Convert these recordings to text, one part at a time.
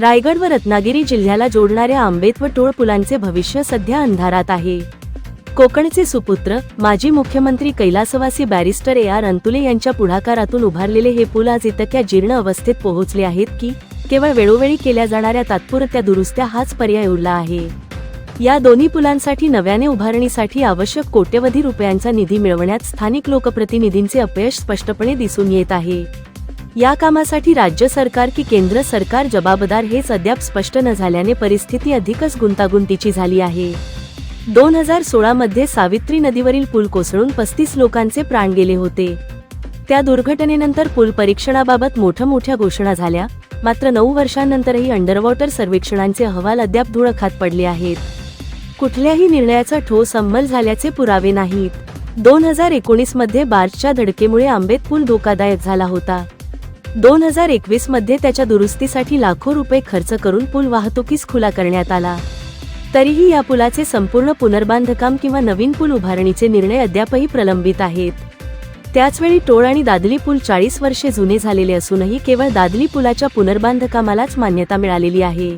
रायगड व रत्नागिरी जिल्ह्याला जोडणाऱ्या आंबेत व टोळ पुलांचे भविष्य सध्या अंधारात आहे. कोकणचे सुपुत्र माजी मुख्यमंत्री कैलासवासी बॅरिस्टर ए आर अंतुले यांच्या पुढाकारातून उभारलेले हे पूल आज इतक्या जीर्ण अवस्थेत पोहोचले आहेत की केवळ वेळोवेळी केल्या जाणाऱ्या तात्पुरत्या दुरुस्त्या हाच पर्याय उरला आहे. या दोन्ही पुलांसाठी नव्याने उभारणीसाठी आवश्यक कोट्यवधी रुपयांचा निधी मिळवण्यात स्थानिक लोकप्रतिनिधींचे अपयश स्पष्टपणे दिसून येत आहे. या कामासाठी राज्य सरकार की केंद्र सरकार जबाबदार हेच अद्याप स्पष्ट न झाल्याने परिस्थिती अधिकच गुंतागुंतीची झाली आहे. दोन हजार सोळा मध्ये सावित्री नदीवरील पूल कोसळून पस्तीस लोकांचे प्राण गेले होते. त्या दुर्घटनेनंतर पूल परीक्षणाबाबत मोठ्या मोठ्या घोषणा झाल्या. मात्र नऊ वर्षांनंतरही अंडरवॉटर सर्वेक्षणांचे अहवाल अद्याप धुळखात पडले आहेत. कुठल्याही निर्णयाचा ठोस अंमल झाल्याचे पुरावे नाहीत. दोन हजार एकोणीसमध्ये बार्चच्या धडकेमुळे आंबेत पूल धोकादायक झाला होता. दोन हजार एकवीसमध्ये त्याच्या दुरुस्तीसाठी लाखो रुपये खर्च करून पूल वाहतुकीस खुला करण्यात आला. तरीही या पुलाचे संपूर्ण पुनर्बांधकाम किंवा नवीन पूल उभारणीचे निर्णय अद्यापही प्रलंबित आहेत. त्याचवेळी टोळ आणि दादली पूल चाळीस वर्षे जुने झालेले असूनही केवळ दादली पुलाच्या पुनर्बांधकामालाच मान्यता मिळालेली आहे.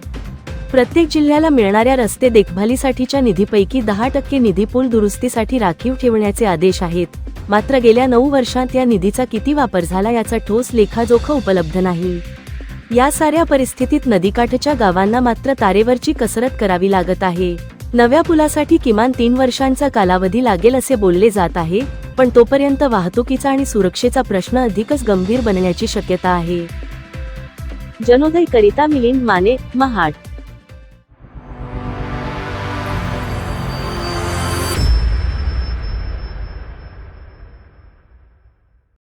प्रत्येक जिल्ह्याला मिळणाऱ्या रस्ते देखभालीसाठीच्या निधीपैकी दहा टक्के निधी पूल दुरुस्तीसाठी राखीव ठेवण्याचे आदेश आहेत. मात्र गेल्या नऊ वर्षांत या निधीचा किती वापर झाला याचा ठोस लेखाजोखा उपलब्ध नाही. या साऱ्या परिस्थितीत नदीकाठच्या गावांना मात्र तारेवरची कसरत करावी लागत आहे. नव्या पुलासाठी किमान तीन वर्षांचा कालावधी लागेल असे बोलले जात आहे पण तोपर्यंत वाहतुकीचा आणि सुरक्षेचा प्रश्न अधिकच गंभीर बनण्याची शक्यता आहे. जनोदय करिता मिलिंद माने महाड.